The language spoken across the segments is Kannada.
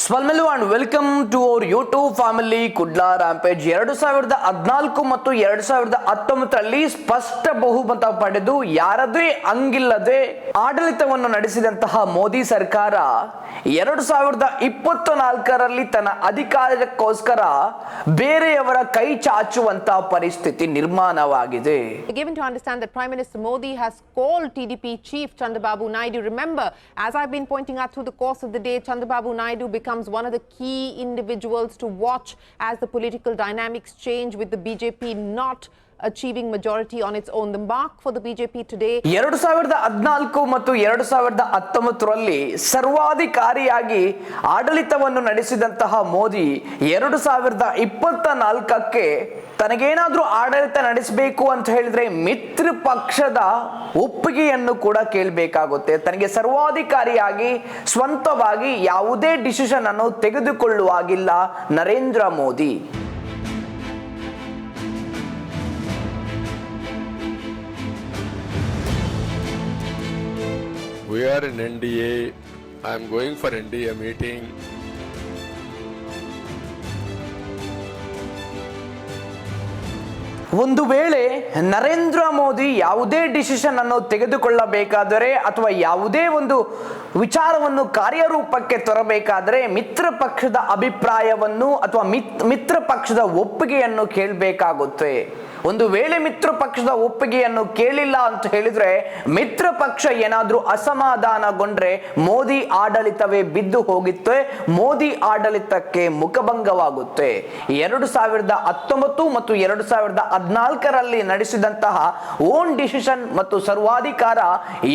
ಸ್ವಾಲ್ಮೆಲು and welcome to our YouTube family Kudla rampage ಎರಡು ಸಾವಿರದ ಹದಿನಾಲ್ಕು ಮತ್ತು ಎರಡು ಸಾವಿರದ ಹತ್ತೊಂಬತ್ತರಲ್ಲಿ ಸ್ಪಷ್ಟ ಬಹುಮತ ಪಡೆದು ಯಾರದೇ ಹಂಗಿಲ್ಲದೆ ಆಡಳಿತವನ್ನು ನಡೆಸಿದಂತಹ ಮೋದಿ ಸರ್ಕಾರ ಎರಡು ಸಾವಿರದ ಇಪ್ಪತ್ತು ನಾಲ್ಕರಲ್ಲಿ ತನ್ನ ಅಧಿಕಾರಕ್ಕೋಸ್ಕರ ಬೇರೆಯವರ ಕೈ ಚಾಚುವಂತಹ ಪರಿಸ್ಥಿತಿ ನಿರ್ಮಾಣವಾಗಿದೆ given to understand that Prime Minister Modi has called TDP chief Chandrababu Naidu. Remember, as I've been pointing out through the course of the day, Chandrababu Naidu becomes one of the key individuals to watch as the political dynamics change with the BJP not achieving majority on its own. The mark for the BJP today ಎರಡು ಸಾವಿರದ ಹದಿನಾಲ್ಕು ಮತ್ತು ಎರಡು ಸಾವಿರದ ಹತ್ತೊಂಬತ್ತರಲ್ಲಿ ಸರ್ವಾಧಿಕಾರಿಯಾಗಿ ಆಡಳಿತವನ್ನು ನಡೆಸಿದಂತಹ ಮೋದಿ ಎರಡು ಸಾವಿರದ ಇಪ್ಪತ್ತ ನಾಲ್ಕಕ್ಕೆ ತನಗೇನಾದ್ರೂ ಆಡಳಿತ ನಡೆಸಬೇಕು ಅಂತ ಹೇಳಿದ್ರೆ ಮಿತ್ರ ಪಕ್ಷದ ಒಪ್ಪಿಗೆಯನ್ನು ಕೂಡ ಕೇಳಬೇಕಾಗುತ್ತೆ ತನಗೆ ಸರ್ವಾಧಿಕಾರಿಯಾಗಿ ಸ್ವಂತವಾಗಿ ಯಾವುದೇ ಡಿಸಿಷನ್ ಅನ್ನು ತೆಗೆದುಕೊಳ್ಳುವಾಗಿಲ್ಲ Narendra Modi We are in NDA. I am going for NDA meeting. ಒಂದು ವೇಳೆ ನರೇಂದ್ರ ಮೋದಿ ಯಾವುದೇ ಡಿಸಿಷನ್ ಅನ್ನು ತೆಗೆದುಕೊಳ್ಳಬೇಕಾದರೆ ಅಥವಾ ಯಾವುದೇ ಒಂದು ವಿಚಾರವನ್ನು ಕಾರ್ಯರೂಪಕ್ಕೆ ತರಬೇಕಾದರೆ ಮಿತ್ರ ಪಕ್ಷದ ಅಭಿಪ್ರಾಯವನ್ನು ಅಥವಾ ಮಿತ್- ಮಿತ್ರ ಪಕ್ಷದ ಒಪ್ಪಿಗೆಯನ್ನು ಕೇಳಬೇಕಾಗುತ್ತೆ ಒಂದು ವೇಳೆ ಮಿತ್ರ ಪಕ್ಷದ ಒಪ್ಪಿಗೆಯನ್ನು ಕೇಳಿಲ್ಲ ಅಂತ ಹೇಳಿದ್ರೆ ಮಿತ್ರ ಪಕ್ಷ ಏನಾದ್ರೂ ಅಸಮಾಧಾನಗೊಂಡ್ರೆ ಮೋದಿ ಆಡಳಿತವೇ ಬಿದ್ದು ಹೋಗುತ್ತೆ. ಮೋದಿ ಆಡಳಿತಕ್ಕೆ ಮುಖಭಂಗವಾಗುತ್ತೆ. ಎರಡು ಸಾವಿರದ ಹತ್ತೊಂಬತ್ತು ಮತ್ತು ಎರಡು ಸಾವಿರದ ಹದಿನಾಲ್ಕರಲ್ಲಿ ನಡೆಸಿದಂತಹ ಓನ್ ಡಿಸಿಷನ್ ಮತ್ತು ಸರ್ವಾಧಿಕಾರ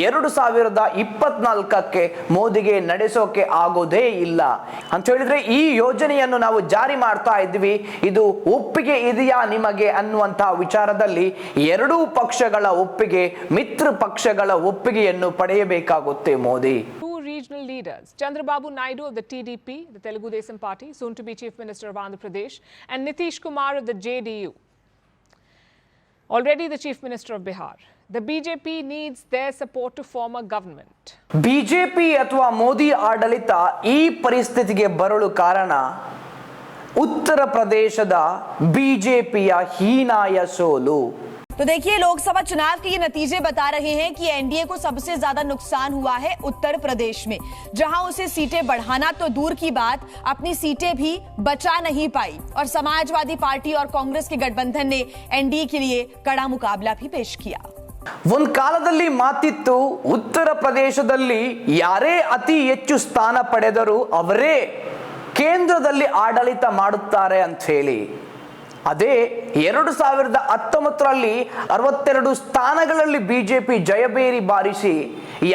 ಎರಡು ಸಾವಿರದ ಇಪ್ಪತ್ನಾಲ್ಕಕ್ಕೆ ಮೋದಿಗೆ ನಡೆಸೋಕೆ ಆಗೋದೇ ಇಲ್ಲ. ಅಂತ ಹೇಳಿದ್ರೆ ಈ ಯೋಜನೆಯನ್ನು ನಾವು ಜಾರಿ ಮಾಡ್ತಾ ಇದ್ವಿ ಇದು ಒಪ್ಪಿಗೆ ಇದೆಯಾ ನಿಮಗೆ ಅನ್ನುವಂತಹ ವಿಚಾರದಲ್ಲಿ ಎರಡೂ ಪಕ್ಷಗಳ ಒಪ್ಪಿಗೆ ಮಿತ್ರ ಪಕ್ಷಗಳ ಒಪ್ಪಿಗೆಯನ್ನು ಪಡೆಯಬೇಕಾಗುತ್ತೆ Modi regional leaders, Chandrababu Naidu of the TDP, the Telugu Desam Party, soon to be Chief Minister of Andhra Pradesh, and Nitish Kumar of the JDU, already the Chief Minister of Bihar. The BJP needs their support to form a government. BJP ಅಥವಾ ಮೋದಿ ಆಡಳಿತ ಈ ಪರಿಸ್ಥಿತಿಗೆ ಬರಲು ಕಾರಣ ಉತ್ತರ ಪ್ರದೇಶದ ಬಿಜೆಪಿಯ ಹೀನಾಯ ಸೋಲು तो देखिए लोकसभा चुनाव के ये नतीजे बता रहे हैं कि एनडीए को सबसे ज्यादा नुकसान हुआ है उत्तर प्रदेश में जहां उसे सीटें बढ़ाना तो दूर की बात अपनी सीटें भी बचा नहीं पाई और समाजवादी पार्टी और कांग्रेस के गठबंधन ने एनडीए के लिए कड़ा मुकाबला भी पेश किया ಒಂದ್ ಕಾಲದಲ್ಲಿ ಮಾತಿತ್ತು ಉತ್ತರ ಪ್ರದೇಶದಲ್ಲಿ ಯಾರೇ ಅತಿ ಹೆಚ್ಚು ಸ್ಥಾನ ಪಡೆದರೂ ಅವರೇ ಕೇಂದ್ರದಲ್ಲಿ ಆಡಳಿತ ಮಾಡುತ್ತಾರೆ ಅಂತ ಹೇಳಿ. ಅದೇ ಎರಡು ಸಾವಿರದ ಹತ್ತೊಂಬತ್ತರಲ್ಲಿ ಅರವತ್ತೆರಡು ಸ್ಥಾನಗಳಲ್ಲಿ ಬಿಜೆಪಿ ಜಯಬೇರಿ ಬಾರಿಸಿ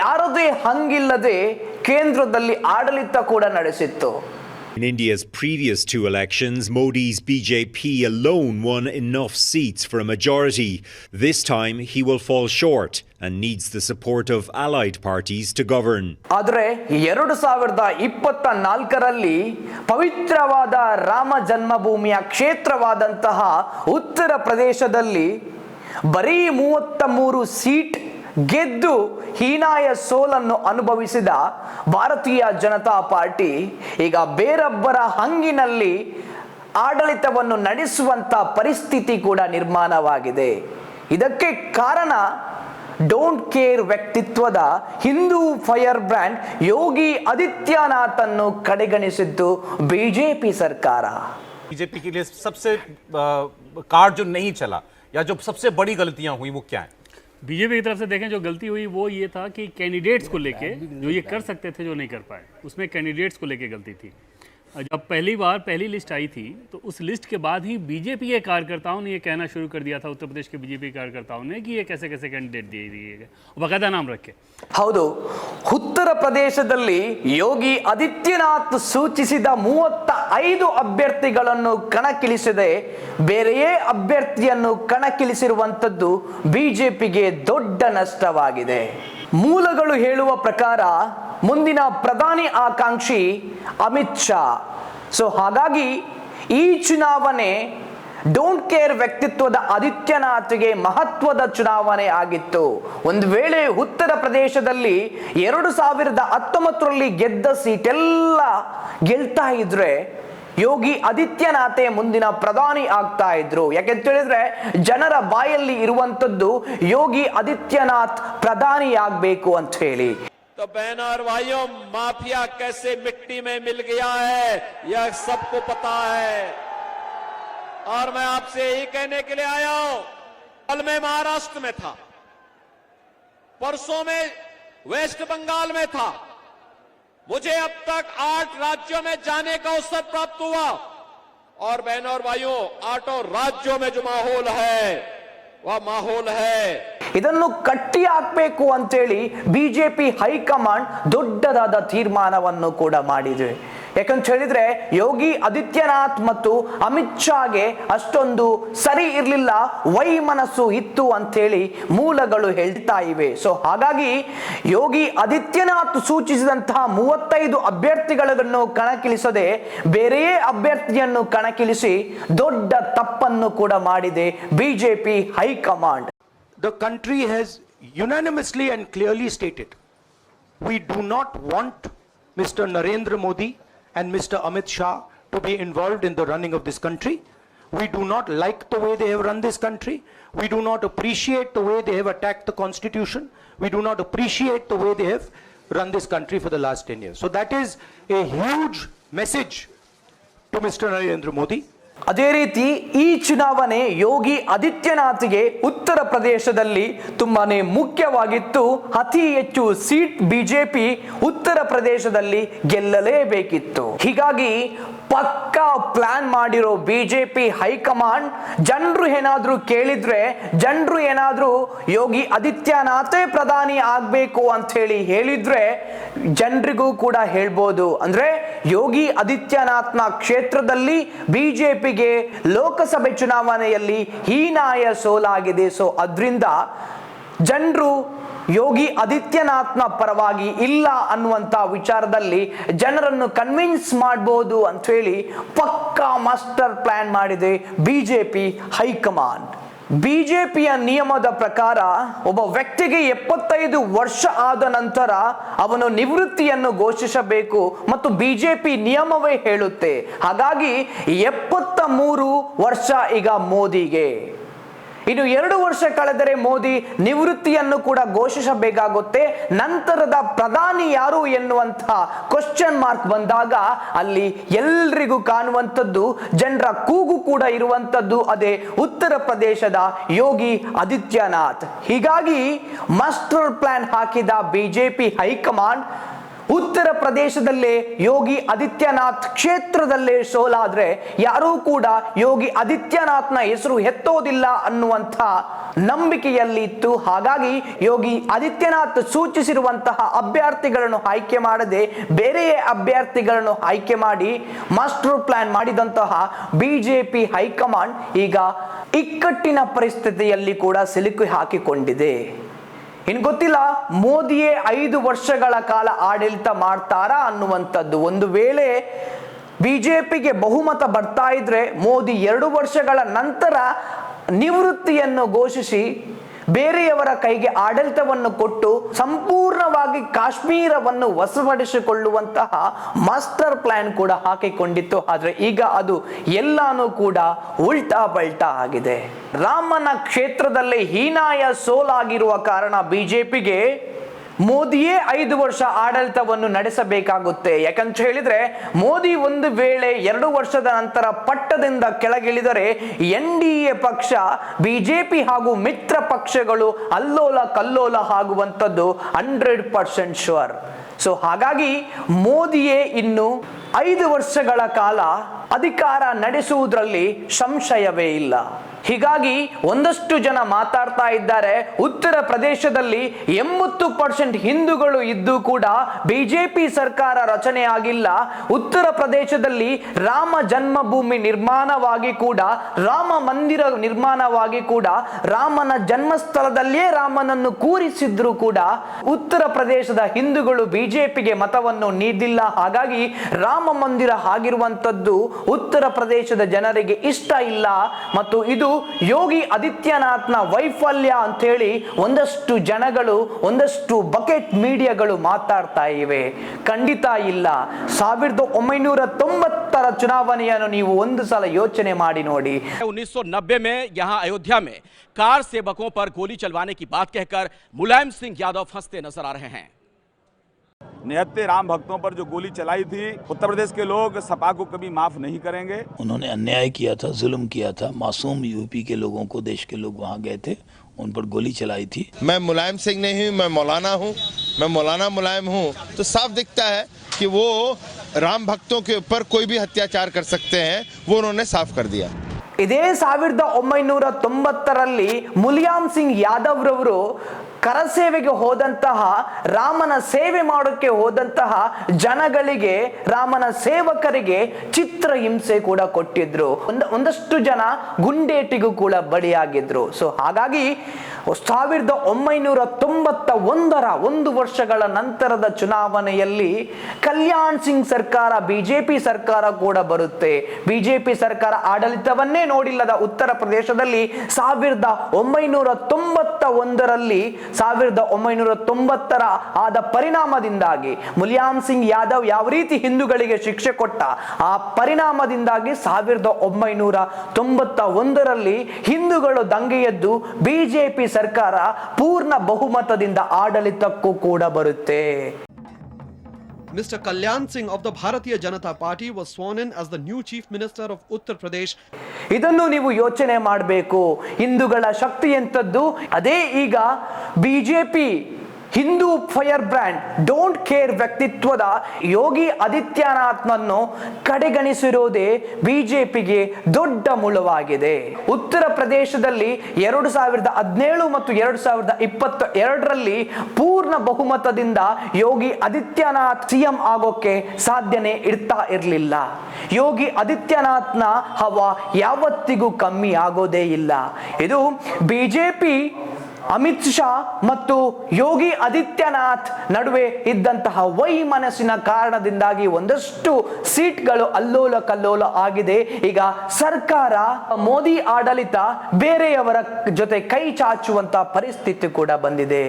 ಯಾರದೇ ಹಂಗಿಲ್ಲದೆ ಕೇಂದ್ರದಲ್ಲಿ ಆಡಳಿತ ಕೂಡ ನಡೆಸಿತ್ತು. In India's previous two elections, Modi's BJP alone won enough seats for a majority. This time, he will fall short and needs the support of allied parties to govern. ಆದರೆ ಎರಡು ಸಾವಿರದ ಇಪ್ಪತ್ತ ನಾಲ್ಕರಲ್ಲಿ ಪವಿತ್ರವಾದ ರಾಮ ಜನ್ಮಭೂಮಿಯ ಕ್ಷೇತ್ರವಾದಂತಹ ಉತ್ತರ ಪ್ರದೇಶದಲ್ಲಿ ಬರೀ ಮೂವತ್ತ ಮೂರು ಸೀಟ್ ಗೆದ್ದು ಹೀನಾಯ ಸೋಲನ್ನು ಅನುಭವಿಸಿದ ಭಾರತೀಯ ಜನತಾ ಪಾರ್ಟಿ ಈಗ ಬೇರೊಬ್ಬರ ಹಂಗಿನಲ್ಲಿ ಆಡಳಿತವನ್ನು ನಡೆಸುವಂತ ಪರಿಸ್ಥಿತಿ ಕೂಡ ನಿರ್ಮಾಣವಾಗಿದೆ ಇದಕ್ಕೆ ಕಾರಣ ಡೋಂಟ್ ಕೇರ್ ವ್ಯಕ್ತಿತ್ವದ ಹಿಂದೂ ಫೈರ್ ಬ್ರ್ಯಾಂಡ್ ಯೋಗಿ ಆದಿತ್ಯನಾಥ್ ಅನ್ನು ಕಡೆಗಣಿಸಿದ್ದು ಬಿಜೆಪಿ ಸರ್ಕಾರ बीजेपी के लिए सबसे अ, कार्ड जो नहीं चला या जो सबसे बड़ी गलतियां हुई वो क्या है बीजेपी की तरफ़ से देखें जो गलती हुई वो ये था कि कैंडिडेट्स को लेके जो ये कर सकते थे जो नहीं कर पाए उसमें कैंडिडेट्स को लेके गलती थी। जब पहली बार पहली लिस्ट आई थी तो उस लिस्ट के बाद ही बीजेपी के कार्यकर्ताओं ने ये कहना शुरू कर दिया था उत्तर प्रदेश के बीजेपी कार्यकर्ताओं ने कि ये कैसे कैसे कैंडिडेट दिए दिए गए बाकायदा नाम रखे ಹೌದು ಉತ್ತರ ಪ್ರದೇಶದಲ್ಲಿ ಯೋಗಿ ಆದಿತ್ಯನಾಥ್ ಸೂಚಿಸಿದ ಮೂವತ್ತ ಐದು ಅಭ್ಯರ್ಥಿಗಳನ್ನು ಕಣಕ್ಕಿಳಿಸದೆ ಬೇರೆಯೇ ಅಭ್ಯರ್ಥಿಯನ್ನು ಕಣಕ್ಕಿಳಿಸಿರುವಂಥದ್ದು ಬಿಜೆಪಿಗೆ ದೊಡ್ಡ ನಷ್ಟವಾಗಿದೆ ಮೂಲಗಳು ಹೇಳುವ ಪ್ರಕಾರ ಮುಂದಿನ ಪ್ರಧಾನಿ ಆಕಾಂಕ್ಷಿ ಅಮಿತ್ ಶಾ. ಸೊ ಹಾಗಾಗಿ ಈ ಚುನಾವಣೆ ಡೋಂಟ್ ಕೇರ್ ವ್ಯಕ್ತಿತ್ವದ ಆದಿತ್ಯನಾಥ್ಗೆ ಮಹತ್ವದ ಚುನಾವಣೆ ಆಗಿತ್ತು. ಒಂದು ವೇಳೆ ಉತ್ತರ ಪ್ರದೇಶದಲ್ಲಿ ಎರಡು ಸಾವಿರದ ಹತ್ತೊಂಬತ್ತರಲ್ಲಿ ಗೆದ್ದ ಸೀಟೆಲ್ಲ ಗೆಲ್ತಾ ಇದ್ರೆ ಯೋಗಿ ಆದಿತ್ಯನಾಥೆ ಮುಂದಿನ ಪ್ರಧಾನಿ ಆಗ್ತಾ ಇದ್ರು. ಯಾಕೆಂತ ಹೇಳಿದ್ರೆ ಜನರ ಬಾಯಲ್ಲಿ ಇರುವಂತದ್ದು ಯೋಗಿ ಆದಿತ್ಯನಾಥ್ ಪ್ರಧಾನಿ ಆಗ್ಬೇಕು ಅಂತ ಹೇಳಿ. तो बहनों और भाइयों, माफिया कैसे मिट्टी में मिल गया है, यह सबको पता है। और मैं आपसे यही कहने के लिए आया हूँ, कल मैं महाराष्ट्र में था, परसों में वेस्ट बंगाल में था, मुझे अब तक आठ राज्यों में जाने का अवसर प्राप्त हुआ। और बहनों और भाइयों, आठों राज्यों में जो माहौल है, वह माहौल है ಇದನ್ನು ಕಟ್ಟಿ ಹಾಕ್ಬೇಕು ಅಂತೇಳಿ ಬಿಜೆಪಿ ಹೈಕಮಾಂಡ್ ದೊಡ್ಡದಾದ ತೀರ್ಮಾನವನ್ನು ಕೂಡ ಮಾಡಿದೆ. ಯಾಕಂತ ಹೇಳಿದ್ರೆ ಯೋಗಿ ಆದಿತ್ಯನಾಥ್ ಮತ್ತು ಅಮಿತ್ ಶಾಗೆ ಅಷ್ಟೊಂದು ಸರಿ ಇರಲಿಲ್ಲ, ವೈ ಮನಸ್ಸು ಇತ್ತು ಅಂತೇಳಿ ಮೂಲಗಳು ಹೇಳ್ತಾ ಇವೆ. ಸೊ ಹಾಗಾಗಿ ಯೋಗಿ ಆದಿತ್ಯನಾಥ್ ಸೂಚಿಸಿದಂತಹ ಮೂವತ್ತೈದು ಅಭ್ಯರ್ಥಿಗಳನ್ನು ಕಣಕ್ಕಿಳಿಸದೆ ಬೇರೆಯೇ ಅಭ್ಯರ್ಥಿಯನ್ನು ಕಣಕ್ಕಿಳಿಸಿ ದೊಡ್ಡ ತಪ್ಪನ್ನು ಕೂಡ ಮಾಡಿದೆ BJP high command. The country has unanimously and clearly stated we do not want Mr. Narendra Modi and Mr. Amit Shah to be involved in the running of this country. We do not like the way they have run this country. We do not appreciate the way they have attacked the constitution. We do not appreciate the way they have run this country for the last 10 years. So that is a huge message to Mr. Narendra Modi. ಅದೇ ರೀತಿ ಈ ಚುನಾವಣೆ ಯೋಗಿ ಆದಿತ್ಯನಾಥ್ಗೆ ಉತ್ತರ ಪ್ರದೇಶದಲ್ಲಿ ತುಂಬಾನೇ ಮುಖ್ಯವಾಗಿತ್ತು. ಅತಿ ಹೆಚ್ಚು ಸೀಟ್ ಬಿಜೆಪಿ ಉತ್ತರ ಪ್ರದೇಶದಲ್ಲಿ ಗೆಲ್ಲಲೇಬೇಕಿತ್ತು. ಹೀಗಾಗಿ ಪಕ್ಕಾ ಪ್ಲಾನ್ ಮಾಡಿರೋ ಬಿಜೆಪಿ ಹೈಕಮಾಂಡ್, ಜನರು ಏನಾದ್ರೂ ಕೇಳಿದ್ರೆ, ಜನರು ಏನಾದ್ರೂ ಯೋಗಿ ಆದಿತ್ಯನಾಥೇ ಪ್ರಧಾನಿ ಆಗ್ಬೇಕು ಅಂತ ಹೇಳಿ ಹೇಳಿದ್ರೆ ಜನರಿಗೂ ಕೂಡ ಹೇಳ್ಬೋದು. ಅಂದ್ರೆ ಯೋಗಿ ಆದಿತ್ಯನಾಥ್ನ ಕ್ಷೇತ್ರದಲ್ಲಿ ಬಿಜೆಪಿಗೆ ಲೋಕಸಭೆ ಚುನಾವಣೆಯಲ್ಲಿ ಹೀನಾಯ ಸೋಲಾಗಿದೆ. ಸೊ ಅದರಿಂದ ಜನರು ಯೋಗಿ ಆದಿತ್ಯನಾಥ್ನ ಪರವಾಗಿ ಇಲ್ಲ ಅನ್ನುವಂತ ವಿಚಾರದಲ್ಲಿ ಜನರನ್ನು ಕನ್ವಿನ್ಸ್ ಮಾಡಬಹುದು ಅಂತ ಹೇಳಿ ಪಕ್ಕಾ ಮಾಸ್ಟರ್ ಪ್ಲಾನ್ ಮಾಡಿದೆ ಬಿಜೆಪಿ ಹೈಕಮಾಂಡ್. ಬಿಜೆಪಿಯ ನಿಯಮದ ಪ್ರಕಾರ ಒಬ್ಬ ವ್ಯಕ್ತಿಗೆ ಎಪ್ಪತ್ತೈದು ವರ್ಷ ಆದ ನಂತರ ಅವನು ನಿವೃತ್ತಿಯನ್ನು ಘೋಷಿಸಬೇಕು ಮತ್ತು ಬಿಜೆಪಿ ನಿಯಮವೇ ಹೇಳುತ್ತೆ. ಹಾಗಾಗಿ ಎಪ್ಪತ್ತ ಮೂರು ವರ್ಷ ಈಗ ಮೋದಿಗೆ. ಇನ್ನು ಎರಡು ವರ್ಷ ಕಳೆದರೆ ಮೋದಿ ನಿವೃತ್ತಿಯನ್ನು ಕೂಡ ಘೋಷಿಸಬೇಕಾಗುತ್ತೆ. ನಂತರದ ಪ್ರಧಾನಿ ಯಾರು ಎನ್ನುವಂತಹ ಕ್ವಶನ್ ಮಾರ್ಕ್ ಬಂದಾಗ ಅಲ್ಲಿ ಎಲ್ರಿಗೂ ಕಾಣುವಂಥದ್ದು, ಜನರ ಕೂಗು ಕೂಡ ಇರುವಂಥದ್ದು ಅದೇ ಉತ್ತರ ಪ್ರದೇಶದ ಯೋಗಿ ಆದಿತ್ಯನಾಥ್. ಹೀಗಾಗಿ ಮಾಸ್ಟರ್ ಪ್ಲಾನ್ ಹಾಕಿದ ಬಿಜೆಪಿ ಹೈಕಮಾಂಡ್ ಉತ್ತರ ಪ್ರದೇಶದಲ್ಲೇ ಯೋಗಿ ಆದಿತ್ಯನಾಥ್ ಕ್ಷೇತ್ರದಲ್ಲೇ ಸೋಲಾದ್ರೆ ಯಾರೂ ಕೂಡ ಯೋಗಿ ಆದಿತ್ಯನಾಥ್ನ ಹೆಸರು ಎತ್ತೋದಿಲ್ಲ ಅನ್ನುವಂಥ ನಂಬಿಕೆಯಲ್ಲಿ ಇತ್ತು. ಹಾಗಾಗಿ ಯೋಗಿ ಆದಿತ್ಯನಾಥ್ ಸೂಚಿಸಿರುವಂತಹ ಅಭ್ಯರ್ಥಿಗಳನ್ನು ಆಯ್ಕೆ ಮಾಡದೆ ಬೇರೆಯೇ ಅಭ್ಯರ್ಥಿಗಳನ್ನು ಆಯ್ಕೆ ಮಾಡಿ ಮಾಸ್ಟರ್ ಪ್ಲಾನ್ ಮಾಡಿದಂತಹ ಬಿಜೆಪಿ ಹೈಕಮಾಂಡ್ ಈಗ ಇಕ್ಕಟ್ಟಿನ ಪರಿಸ್ಥಿತಿಯಲ್ಲಿ ಕೂಡ ಸಿಲುಕಿ ಹಾಕಿಕೊಂಡಿದೆ. ಇನ್ನು ಗೊತ್ತಿಲ್ಲ, ಮೋದಿಯೇ ಐದು ವರ್ಷಗಳ ಕಾಲ ಆಡಳಿತ ಮಾಡ್ತಾರಾ ಅನ್ನುವಂಥದ್ದು. ಒಂದು ವೇಳೆ ಬಿಜೆಪಿಗೆ ಬಹುಮತ ಬರ್ತಾ ಇದ್ರೆ ಮೋದಿ ಎರಡು ವರ್ಷಗಳ ನಂತರ ನಿವೃತ್ತಿಯನ್ನು ಘೋಷಿಸಿ ಬೇರೆಯವರ ಕೈಗೆ ಆಡಳಿತವನ್ನು ಕೊಟ್ಟು ಸಂಪೂರ್ಣವಾಗಿ ಕಾಶ್ಮೀರವನ್ನು ವಶಪಡಿಸಿಕೊಳ್ಳುವಂತಹ ಮಾಸ್ಟರ್ ಪ್ಲಾನ್ ಕೂಡ ಹಾಕಿಕೊಂಡಿತ್ತು. ಆದರೆ ಈಗ ಅದು ಎಲ್ಲಾನು ಕೂಡ ಉಲ್ಟಾ ಪಲ್ಟಾ ಆಗಿದೆ. ರಾಮನ ಕ್ಷೇತ್ರದಲ್ಲಿ ಹೀನಾಯ ಸೋಲಾಗಿರುವ ಕಾರಣ ಬಿಜೆಪಿಗೆ ಮೋದಿಯೇ ಐದು ವರ್ಷ ಆಡಳಿತವನ್ನು ನಡೆಸಬೇಕಾಗುತ್ತೆ. ಯಾಕಂತ ಹೇಳಿದ್ರೆ, ಮೋದಿ ಒಂದು ವೇಳೆ ಎರಡು ವರ್ಷದ ನಂತರ ಪಟ್ಟದಿಂದ ಕೆಳಗಿಳಿದರೆ, ಎನ್ ಡಿ ಎ ಪಕ್ಷ ಬಿಜೆಪಿ ಹಾಗೂ ಮಿತ್ರ ಪಕ್ಷಗಳು ಅಲ್ಲೋಲ ಕಲ್ಲೋಲ ಆಗುವಂಥದ್ದು ಹಂಡ್ರೆಡ್ ಪರ್ಸೆಂಟ್ ಶುವರ್ ಸೊ ಹಾಗಾಗಿ ಮೋದಿಯೇ ಇನ್ನು ಐದು ವರ್ಷಗಳ ಕಾಲ ಅಧಿಕಾರ ನಡೆಸುವುದರಲ್ಲಿ ಸಂಶಯವೇ ಇಲ್ಲ. ಹೀಗಾಗಿ ಒಂದಷ್ಟು ಜನ ಮಾತಾಡ್ತಾ ಇದ್ದಾರೆ. ಉತ್ತರ ಪ್ರದೇಶದಲ್ಲಿ ಎಂಬತ್ತು ಪರ್ಸೆಂಟ್ ಹಿಂದೂಗಳು ಇದ್ದು ಕೂಡ ಬಿಜೆಪಿ ಸರ್ಕಾರ ರಚನೆ ಆಗಿಲ್ಲ. ಉತ್ತರ ಪ್ರದೇಶದಲ್ಲಿ ರಾಮ ಜನ್ಮಭೂಮಿ ನಿರ್ಮಾಣವಾಗಿ ಕೂಡ, ರಾಮ ಮಂದಿರ ನಿರ್ಮಾಣವಾಗಿ ಕೂಡ, ರಾಮನ ಜನ್ಮಸ್ಥಳದಲ್ಲಿಯೇ ರಾಮನನ್ನು ಕೂರಿಸಿದ್ರು ಕೂಡ ಉತ್ತರ ಪ್ರದೇಶದ ಹಿಂದೂಗಳು ಬಿಜೆಪಿಗೆ ಮತವನ್ನು ನೀಡಿಲ್ಲ. ಹಾಗಾಗಿ ರಾಮ ಮಂದಿರ ಆಗಿರುವಂತದ್ದು ಉತ್ತರ ಪ್ರದೇಶದ ಜನರಿಗೆ ಇಷ್ಟ ಇಲ್ಲ. ಮತ್ತು ಇದು ಯೋಗಿ ಆದಿತ್ಯನಾಥ್ನ ವೈಫಲ್ಯ ಅಂತ ಹೇಳಿ ಒಂದಷ್ಟು ಜನಗಳು ಒಂದಷ್ಟು ಬಕೆಟ್ ಮೀಡಿಯಾಗಳು ಮಾತಾಡ್ತಾ ಇವೆ ಖಂಡಿತ ಇಲ್ಲ ಸಾವಿರದ ಒಂಬೈನೂರ ತೊಂಬತ್ತರ ಚುನಾವಣೆಯನ್ನು ನೀವು ಒಂದು ಸಲ ಯೋಚನೆ ಮಾಡಿ ನೋಡಿ 1990 में यहां अयोध्या में कार सेवकों पर गोली चलवाने की बात कहकर मुलायम सिंह यादव फंसते नजर आ रहे हैं निहत्ते राम भक्तों पर जो गोली चलाई थी उत्तर प्रदेश के लोग सपा को कभी माफ़ नहीं करेंगे। उन्होंने अन्याय किया था जुल्म किया था। मासूम यूपी के लोगों को देश के लोग वहाँ गए थे उन पर गोली चलाई थी। मैं मुलायम सिंह नहीं हूँ मैं मौलाना हूँ। मैं मौलाना मुलायम हूँ। तो साफ़ दिखता है कि वो राम भक्तों के ऊपर कोई भी अत्याचार कर सकते हैं वो उन्होंने साफ़ कर दिया। ಇದೇ ಸಾವಿರದ ಒಂಬೈನೂರ ತೊಂಬತ್ತರಲ್ಲಿ ಮುಲಿಯಾಮ್ ಸಿಂಗ್ ಯಾದವ್ ರವರು ಕರಸೇವೆಗೆ ಹೋದಂತಹ, ರಾಮನ ಸೇವೆ ಮಾಡೋಕ್ಕೆ ಹೋದಂತಹ ಜನಗಳಿಗೆ, ರಾಮನ ಸೇವಕರಿಗೆ ಚಿತ್ರ ಹಿಂಸೆ ಕೂಡ ಕೊಟ್ಟಿದ್ರು. ಒಂದ, ಒಂದಷ್ಟು ಜನ ಗುಂಡೇಟಿಗೂ ಕೂಡ ಬಲಿಯಾಗಿದ್ರು. ಸೊ ಹಾಗಾಗಿ ಸಾವಿರದ ಒಂಬೈನೂರ ತೊಂಬತ್ತ ಒಂದರ ಒಂದು ವರ್ಷಗಳ ನಂತರದ ಚುನಾವಣೆಯಲ್ಲಿ ಕಲ್ಯಾಣ್ ಸಿಂಗ್ ಸರ್ಕಾರ, ಬಿಜೆಪಿ ಸರ್ಕಾರ ಕೂಡ ಬರುತ್ತೆ. ಬಿಜೆಪಿ ಸರ್ಕಾರ ಆಡಳಿತವನ್ನೇ ನೋಡಿಲ್ಲದ ಉತ್ತರ ಪ್ರದೇಶದಲ್ಲಿ ಸಾವಿರದ ಒಂಬೈನೂರ ತೊಂಬತ್ತ ಒಂದರಲ್ಲಿ ಸಾವಿರದ ಒಂಬೈನೂರ ತೊಂಬತ್ತರ ಆದ ಪರಿಣಾಮದಿಂದಾಗಿ ಮುಲಿಯಾಮ್ ಸಿಂಗ್ ಯಾದವ್ ಯಾವ ರೀತಿ ಹಿಂದೂಗಳಿಗೆ ಶಿಕ್ಷೆ ಕೊಟ್ಟ, ಆ ಪರಿಣಾಮದಿಂದಾಗಿ ಸಾವಿರದ ಒಂಬೈನೂರ ತೊಂಬತ್ತ ಒಂದರಲ್ಲಿ ಹಿಂದೂಗಳು ದಂಗೆಯದ್ದು ಬಿಜೆಪಿ ಸರ್ಕಾರ ಪೂರ್ಣ ಬಹುಮತದಿಂದ ಆಡಳಿತಕ್ಕೂ ಕೂಡ ಬರುತ್ತೆ Mr. Kalyan Singh of the Bharatiya Janata Party was sworn in as the new Chief Minister of Uttar Pradesh. ಇದನ್ನು ನೀವು ಯೋಚನೆ ಮಾಡಬೇಕು ಹಿಂದೂಗಳ ಶಕ್ತಿ ಎಂಥದ್ದು ಅದೇ ಈಗ BJP Hindu fire brand don't care ವ್ಯಕ್ತಿತ್ವದ ಯೋಗಿ ಆದಿತ್ಯನಾಥ್ನನ್ನು ಕಡೆಗಣಿಸಿರೋದೇ ಬಿಜೆಪಿಗೆ ದೊಡ್ಡ ಮುಳುವಾಗಿದೆ. ಉತ್ತರ ಪ್ರದೇಶದಲ್ಲಿ ಎರಡು ಸಾವಿರದ ಹದಿನೇಳು ಮತ್ತು ಎರಡು ಸಾವಿರದ ಇಪ್ಪತ್ತ ಎರಡರಲ್ಲಿ ಪೂರ್ಣ ಬಹುಮತದಿಂದ ಯೋಗಿ ಆದಿತ್ಯನಾಥ್ ಸಿಎಂ ಆಗೋಕ್ಕೆ ಸಾಧ್ಯನೇ ಇರ್ತಾ ಇರಲಿಲ್ಲ. ಯೋಗಿ ಆದಿತ್ಯನಾಥ್ನ ಹವಾ ಯಾವತ್ತಿಗೂ ಕಮ್ಮಿ ಆಗೋದೇ ಇಲ್ಲ. ಇದು ಬಿಜೆಪಿ ಅಮಿತ್ ಶಾ ಮತ್ತು ಯೋಗಿ ಆದಿತ್ಯನಾಥ್ ನಡುವೆ ಇದ್ದಂತಹ ವೈಮನಸ್ಸಿನ ಕಾರಣದಿಂದಾಗಿ ಒಂದಷ್ಟು ಸೀಟ್ಗಳು ಅಲ್ಲೋಲ ಕಲ್ಲೋಲ ಆಗಿದೆ. ಈಗ ಸರ್ಕಾರ, ಮೋದಿ ಆಡಳಿತ ಬೇರೆಯವರ ಜೊತೆ ಕೈ ಚಾಚುವಂತ ಪರಿಸ್ಥಿತಿ ಕೂಡ ಬಂದಿದೆ.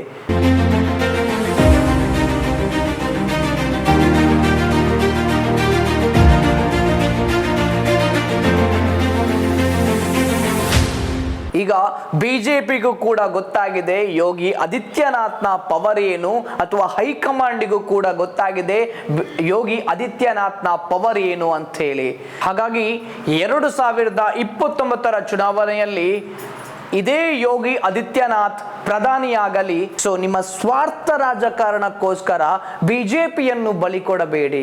ಈಗ ಬಿಜೆಪಿಗೂ ಕೂಡ ಗೊತ್ತಾಗಿದೆ, ಯೋಗಿ ಆದಿತ್ಯನಾಥ್ನ ಪವರ್ ಏನು ಅಥವಾ ಹೈಕಮಾಂಡಿಗೂ ಕೂಡ ಗೊತ್ತಾಗಿದೆ, ಯೋಗಿ ಆದಿತ್ಯನಾಥ್ನ ಪವರ್ ಏನು ಅಂತ ಹೇಳಿ ಹಾಗಾಗಿ ಎರಡು ಸಾವಿರದ ಇಪ್ಪತ್ತೊಂಬತ್ತರ ಚುನಾವಣೆಯಲ್ಲಿ ಇದೇ ಯೋಗಿ ಆದಿತ್ಯನಾಥ್ ಪ್ರಧಾನಿಯಾಗಲಿ. ಸೊ ನಿಮ್ಮ ಸ್ವಾರ್ಥ ರಾಜಕಾರಣಕ್ಕೋಸ್ಕರ ಬಿಜೆಪಿಯನ್ನು ಬಲಿ ಕೊಡಬೇಡಿ.